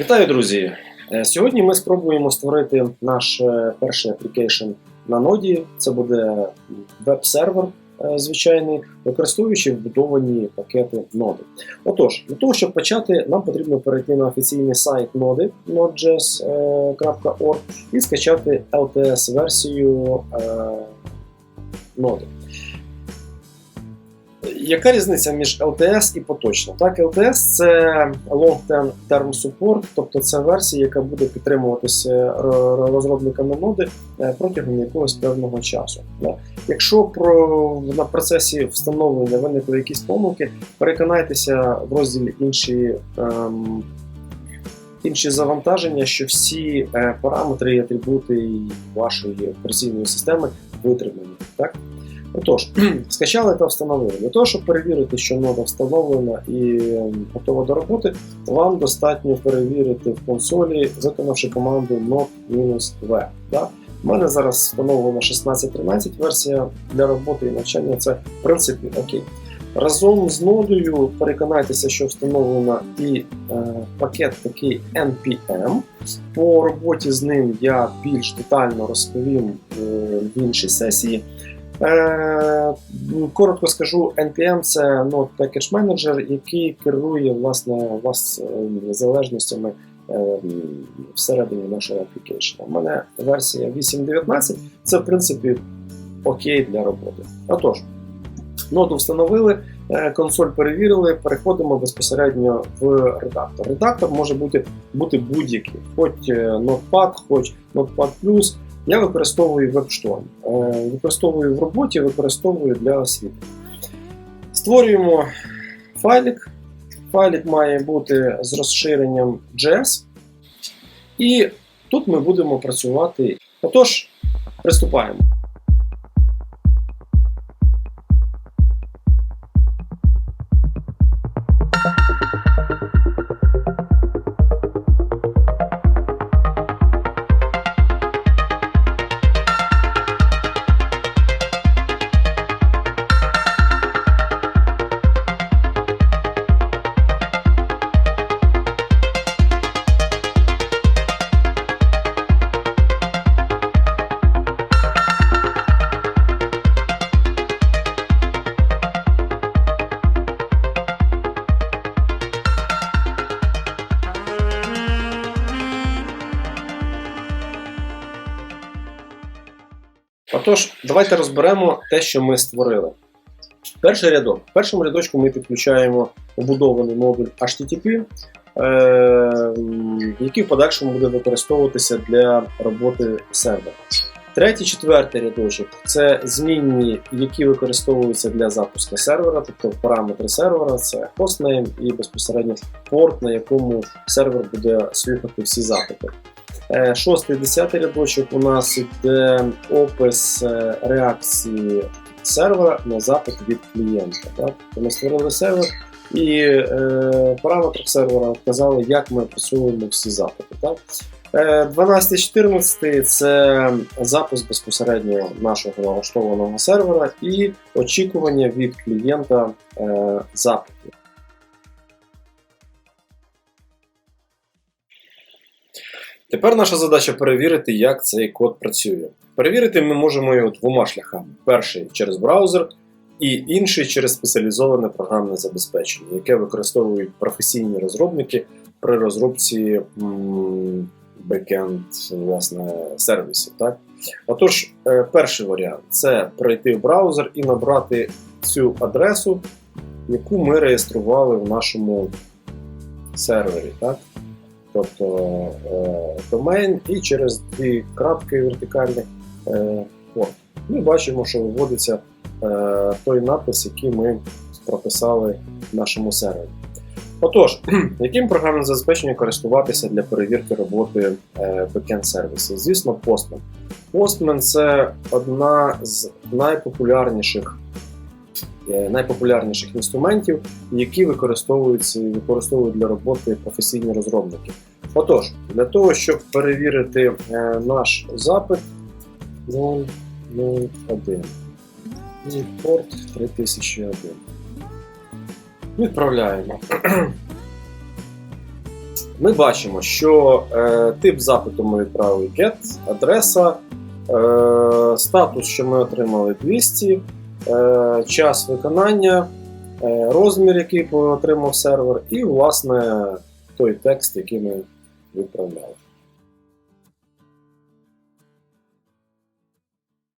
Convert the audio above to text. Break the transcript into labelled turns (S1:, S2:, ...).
S1: Вітаю, друзі! Е, Сьогодні ми спробуємо створити наш е, перший аплікейшн на ноді. Це буде веб-сервер е, звичайний, використовуючи вбудовані пакети ноди. Отож, для того, щоб почати, нам потрібно перейти на офіційний сайт ноди node.js.org і скачати LTS-версію ноди. Яка різниця між LTS і поточно? Так, LTS це Long Term Support, тобто це версія, яка буде підтримуватися розробниками ноди е, протягом якогось певного часу. Якщо про, на процесі встановлення виникли якісь помилки, переконайтеся в розділі інші. Ем, Інші завантаження, що всі е, параметри і атрибути вашої операційної системи витримані. Так? Отож, скачали та встановили. Для того, щоб перевірити, що нода встановлена і ем, готова до роботи, вам достатньо перевірити в консолі, виконавши команду node-v. Да? У мене зараз встановлена 16.13 версія для роботи і навчання. Це в принципі окей. Разом з нодою переконайтеся, що встановлено і е, пакет такий NPM. По роботі з ним я більш детально розповім е, в іншій сесії. Е, коротко скажу, NPM це Node Package Manager, який керує власне вас е, залежностями е, всередині нашого аплікейшена. У мене версія 8.19, це в принципі окей для роботи. Отож, ноду встановили, консоль перевірили, переходимо безпосередньо в редактор. Редактор може бути, бути будь-який, хоч Notepad, хоч Notepad+. Я використовую WebStorm. Е, Використовую в роботі, використовую для освіти. Створюємо файлик. Файлик має бути з розширенням JS. І тут ми будемо працювати. Отож, приступаємо. Отож, давайте розберемо те, що ми створили. Перший рядок. В першому рядочку ми підключаємо побудований модуль HTTP, е, який в подальшому буде використовуватися для роботи сервера. Третій, четвертий рядочок це змінні, які використовуються для запуску сервера, тобто параметри сервера, це хостнейм і безпосередньо порт, на якому сервер буде слухати всі запити. Е, Шостий, десятий рядочок у нас йде опис е, реакції сервера на запит від клієнта. Так? Ми створили сервер і е, параметрах сервера вказали, як ми працюємо всі запити. Так? Е, 12-14 це запуск безпосередньо нашого налаштованого сервера і очікування від клієнта е, запиту. Тепер наша задача перевірити, як цей код працює. Перевірити ми можемо його двома шляхами: перший через браузер, і інший через спеціалізоване програмне забезпечення, яке використовують професійні розробники при розробці бекенд власне, сервісів. Так? Отож, е, перший варіант це пройти в браузер і набрати цю адресу, яку ми реєстрували в нашому сервері. Так? тобто домен, і через дві крапки вертикальних е, порт. Ми бачимо, що виводиться той напис, який ми прописали в нашому сервері. Отож, яким програмним забезпеченням користуватися для перевірки роботи е, backend сервісів? Звісно, Postman. Postman це одна з найпопулярніших е, найпопулярніших інструментів, які використовуються і використовують для роботи професійні розробники. Отож, для того, щоб перевірити е, наш запит 001 і порт 3001. Відправляємо. ми бачимо, що е, тип запиту ми відправили GET, адреса, е, статус, що ми отримали 200, е, час виконання, е, розмір, який отримав сервер, і, власне, той текст, який ми відправляли.